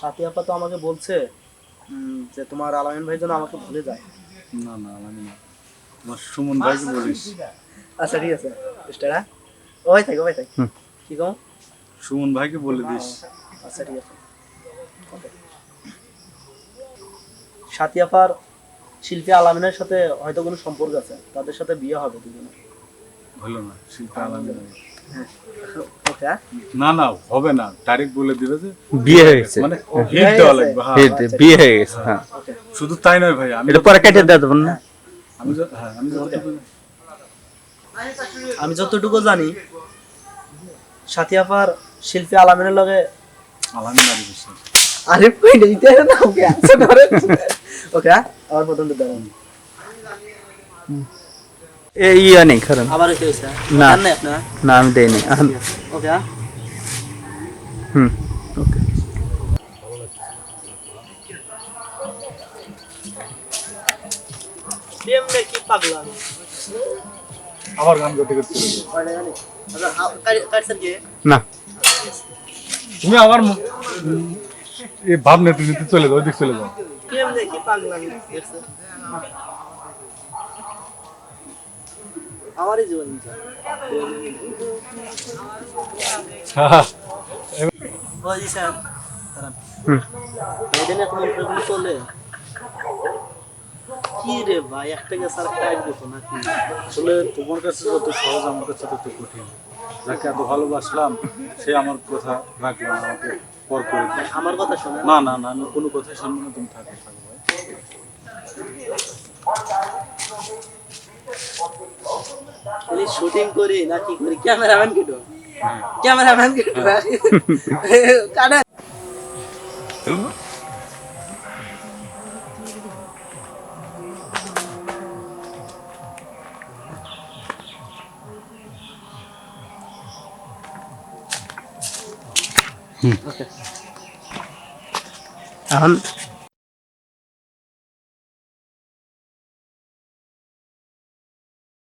সাথী আপা তো আমাকে বলছে যে তোমার আলামিন ভাই যেন আমাকে ভুলে যায়। না না আমি না। তোমার সুমন ভাইকে বলিস। আচ্ছা ঠিক আছে স্টারা ওই থাক ওই থাক। কি কম সুমন ভাইকে বলে দিস। আচ্ছা ঠিক আছে। সাথী আপার শিল্পী আলামিনের সাথে হয়তো কোনো সম্পর্ক আছে। তাদের সাথে বিয়ে হবে দুজনে হলো না শিল্পী হ্যাঁ? না না হবে না। তারিখ বলে দিবে যে বিয়ে হয়ে গেছে। মানে হিট দেওয়া লাগবে হ্যাঁ। বিয়ে বিয়ে হয়ে গেছে হ্যাঁ। শুধু তাই নয় ভাই আমি এটা পরে কেটে দেওয়া যাবে না আমি হ্যাঁ আমি যতটুকু আমি যতটুকু জানি সাথী আপার শিল্পী আলামিনের লগে আলামিন আলী বিশ্বাস। আরে কইলে দিতে না ওকে আচ্ছা ধরে ওকে হ্যাঁ? দাঁড়ান এই ইয়া নেই কারণ আবার কি না। না আমি দেইনি ওকে হ্যাঁ? হুম ওকে? আবার গান করতে করতে? না তুমি আবার এই ভাব নিতে নিতে চলে যাও চলে যাও আমারই জীবন স্যার। চলে? কি রে ভাই নাকি? আসলে তোমার কাছে যত সহজ আমার কাছে তত কঠিন। যাকে এত ভালোবাসলাম সে আমার কথা রাখল আমাকে পর করে আমার কথা শোনে না? না না আমি কোনো কথাই শুনব না তুমি থাকো থাকো ভাই। খালি শুটিং করি না কি করি? ক্যামেরাম্যান কেটো হ্যাঁ। ক্যামেরাম্যান কেটো। কাটে এখন